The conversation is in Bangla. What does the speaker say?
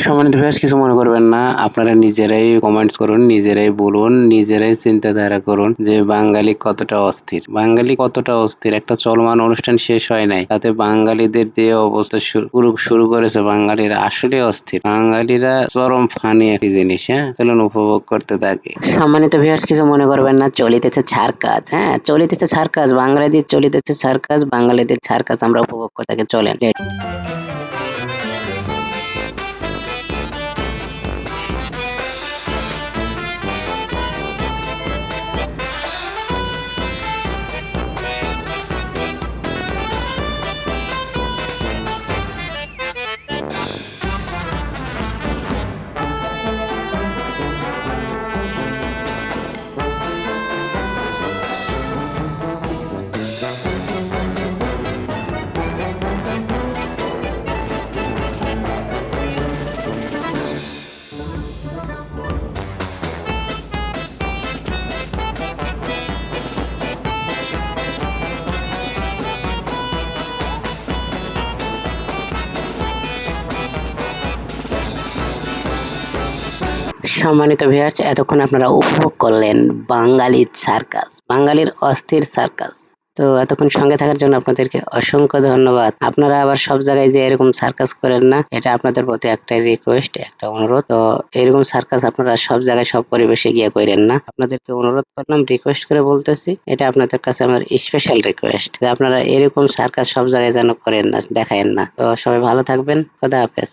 সম্মানিত ভিউয়ার্স কিছু মনে করবেন না। আপনারা নিজেরাই কমেন্ট করুন, নিজেরাই বলুন, নিজেরাই চিন্তাধারা করুন যে বাঙালি কতটা অস্থির। বাঙালি কতটা অস্থির? একটা চলমান অনুষ্ঠান শেষ হয় নাই। তাতে বাঙালিদের দিয়ে অবস্থা শুরু, শুরু- করেছে, বাঙালিরা আসলে অস্থির। বাঙালিরা চরম ফানি একটি জিনিস হ্যাঁ? চলুন উপভোগ করতে থাকি। সম্মানিত ভিউয়ার্স কিছু মনে করবেন না, চলিতেছে ছাড় কাজ হ্যাঁ? চলিতেছে ছাড় কাজ, বাঙালিদের চলিতেছে ছাড় কাজ, বাঙালিদের ছাড় কাজ আমরা উপভোগ করতে থাকি। চলেন সম্মানিত ভিউয়ার্স এতক্ষণ আপনারা উপভোগ করলেন বাঙালির সার্কাস, বাঙালির অস্থির সার্কাস। তো এতক্ষণ সঙ্গে থাকার জন্য আপনাদেরকে অসংখ্য ধন্যবাদ। আপনারা আবার সব জায়গায় যে এরকম সার্কাস করেন না, এটা আপনাদের প্রতি একটা রিকোয়েস্ট একটা অনুরোধ। তো এরকম সার্কাস আপনারা সব জায়গায়, সব পরিবেশে গিয়ে করেন না। আপনাদেরকে অনুরোধ করলাম রিকোয়েস্ট করে বলতেছি, এটা আপনাদের কাছে আমার স্পেশাল রিকোয়েস্ট যে আপনারা এরকম সার্কাস সব জায়গায় যেন করেন না, দেখায়েন না। তো সবাই ভালো থাকবেন, খোদা হাফেজ।